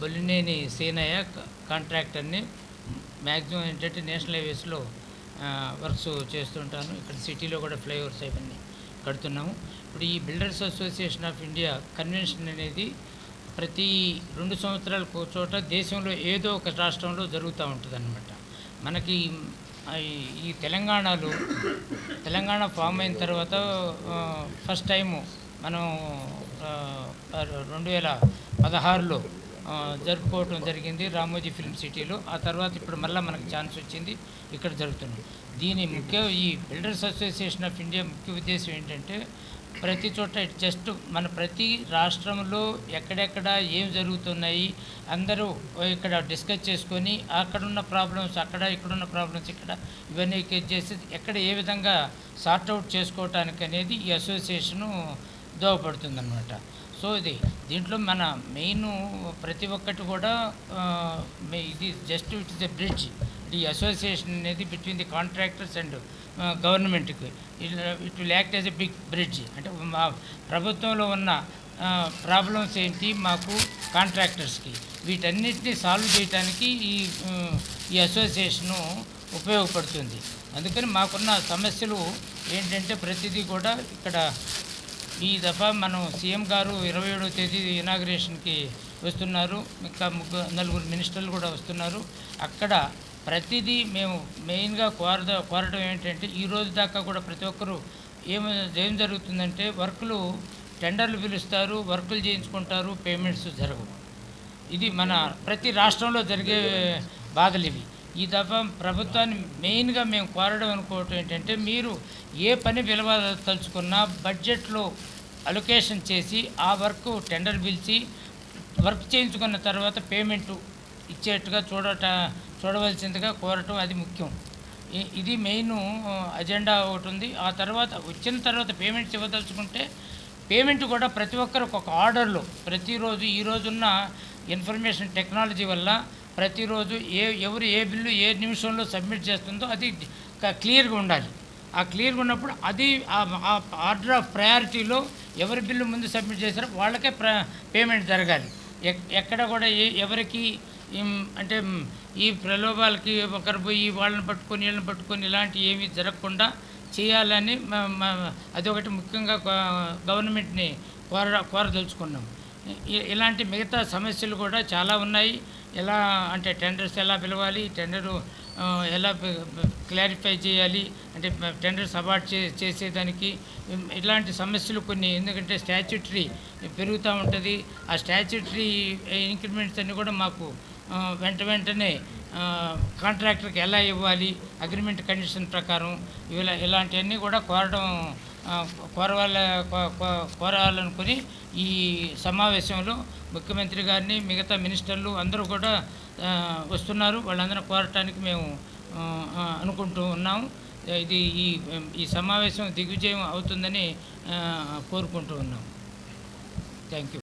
బొల్లినేని సీనయ్య కాంట్రాక్టర్ని మ్యాక్సిమం ఏంటంటే నేషనల్ హైవేస్లో వర్క్స్ చేస్తుంటాను. ఇక్కడ సిటీలో కూడా ఫ్లైఓవర్స్ అవన్నీ కడుతున్నాము. ఇప్పుడు ఈ builders association of India convention అనేది ప్రతి రెండు సంవత్సరాలకు ఒక చోట దేశంలో ఏదో ఒక రాష్ట్రంలో జరుగుతూ ఉంటుంది మనకి ఈ- తెలంగాణలో తెలంగాణ ఫామ్ అయిన తర్వాత ఫస్ట్ టైము మనం రెండు వేల పదహారులో జరుపుకోవటం జరిగింది రామోజీ ఫిల్మ్ సిటీలో. ఆ తర్వాత ఇప్పుడు మళ్ళీ మనకు ఛాన్స్ వచ్చింది ఇక్కడ జరుగుతుంది. దీని ముఖ్య ఈ బిల్డర్స్ అసోసియేషన్ ఆఫ్ ఇండియా ముఖ్య ఉద్దేశం ఏంటంటే ప్రతి చోట జస్ట్ మన ప్రతి రాష్ట్రంలో ఎక్కడెక్కడ ఏం జరుగుతున్నాయి అందరూ ఇక్కడ డిస్కస్ చేసుకొని అక్కడున్న ప్రాబ్లమ్స్ అక్కడ ఇక్కడున్న ప్రాబ్లమ్స్ ఇక్కడ ఇవన్నీ చేసి ఎక్కడ ఏ విధంగా సార్ట్అవుట్ చేసుకోవటానికి అనేది ఈ అసోసియేషను దోహపడుతుందన్నమాట సో ఇది దీంట్లో మన మెయిన్ ప్రతి ఒక్కటి కూడా ఇది just it is a bridge ఈ అసోసియేషన్ అనేది బిట్వీన్ ది కాంట్రాక్టర్స్ అండ్ గవర్నమెంట్కి it will act as a big bridge అంటే మా ప్రభుత్వంలో ఉన్న ప్రాబ్లమ్స్ ఏంటి మాకు కాంట్రాక్టర్స్కి వీటన్నిటిని సాల్వ్ చేయడానికి ఈ ఈ అసోసియేషను ఉపయోగపడుతుంది. అందుకని మాకున్న సమస్యలు ఏంటంటే ప్రతిదీ కూడా ఇక్కడ ఈ దఫా మనం సీఎం గారు ఇరవై ఏడవ తేదీ ఇనాగ్రేషన్కి వస్తున్నారు. ఇంకా ముగ్గురు నలుగురు మినిస్టర్లు కూడా వస్తున్నారు. అక్కడ ప్రతిదీ మేము మెయిన్గా కోరద కోరడం ఏంటంటే ఈ రోజు దాకా కూడా ప్రతి ఒక్కరూ ఏమి ఏం జరుగుతుందంటే వర్కులు టెండర్లు పిలుస్తారు వర్కులు చేయించుకుంటారు పేమెంట్స్ జరగవు. ఇది మన ప్రతి రాష్ట్రంలో జరిగే బాధలు ఇవి. ఈ దఫా ప్రభుత్వాన్ని మెయిన్గా మేము కోరడం అనుకోవటం ఏంటంటే మీరు ఏ పని పిలవదలుచుకున్నా బడ్జెట్లో అలొకేషన్ చేసి ఆ వర్క్ టెండర్ పిలిచి వర్క్ చేయించుకున్న తర్వాత పేమెంట్ ఇచ్చేట్టుగా చూడట చూడవలసిందిగా కోరటం అది ముఖ్యం. ఇది మెయిన్ అజెండా ఒకటి ఉంది. ఆ తర్వాత వచ్చిన తర్వాత పేమెంట్స్ ఇవ్వదలుచుకుంటే పేమెంట్ కూడా ప్రతి ఒక్కరికి ఒక ఆర్డర్లో ప్రతిరోజు ఈ రోజున్న ఇన్ఫర్మేషన్ టెక్నాలజీ వల్ల ప్రతిరోజు ఏ ఎవరు ఏ బిల్లు ఏ నిమిషంలో సబ్మిట్ చేస్తుందో అది క్లియర్గా ఉండాలి. ఆ క్లియర్గా ఉన్నప్పుడు అది ఆ ఆర్డర్ ఆఫ్ ప్రయారిటీలో ఎవరి బిల్లు ముందు సబ్మిట్ చేశారో వాళ్ళకే పేమెంట్ జరగాలి. ఎక్- ఎక్కడ కూడా ఏ ఎవరికి అంటే ఈ ప్రలోభాలకి ఒకరు పోయి వాళ్ళని పట్టుకొని వీళ్ళని పట్టుకొని ఇలాంటి ఏమీ జరగకుండా చేయాలని అదొకటి ముఖ్యంగా గవర్నమెంట్ని కోర కోరదలుచుకున్నాం. ఇలాంటి మిగతా సమస్యలు కూడా చాలా ఉన్నాయి. ఎలా అంటే టెండర్స్ ఎలా పిలవాలి టెండరు ఎలా క్లారిఫై చేయాలి అంటే టెండర్స్ అవార్డ్ చే చేసేదానికి ఇలాంటి సమస్యలు కొన్ని ఎందుకంటే స్టాచ్యుటరీ పెరుగుతూ ఉంటుంది. ఆ స్టాచ్యుటరీ ఇంక్రిమెంట్స్ అన్నీ కూడా మాకు వెంట వెంటనే కాంట్రాక్టర్కి ఎలా ఇవ్వాలి అగ్రిమెంట్ కండిషన్ ప్రకారం ఇలా ఇలాంటివన్నీ కూడా కోరడం కోరవాళ్ళ కోరవాల కో- కో- కోరాలనుకుని ఈ సమావేశంలో ముఖ్యమంత్రి గారిని మిగతా మినిస్టర్లు అందరూ కూడా వస్తున్నారు. వాళ్ళందరూ కోరటానికి మేము అనుకుంటూ ఉన్నాము. ఇది ఈ ఈ సమావేశం దిగ్విజయం అవుతుందని కోరుకుంటూ ఉన్నాం థ్యాంక్ యూ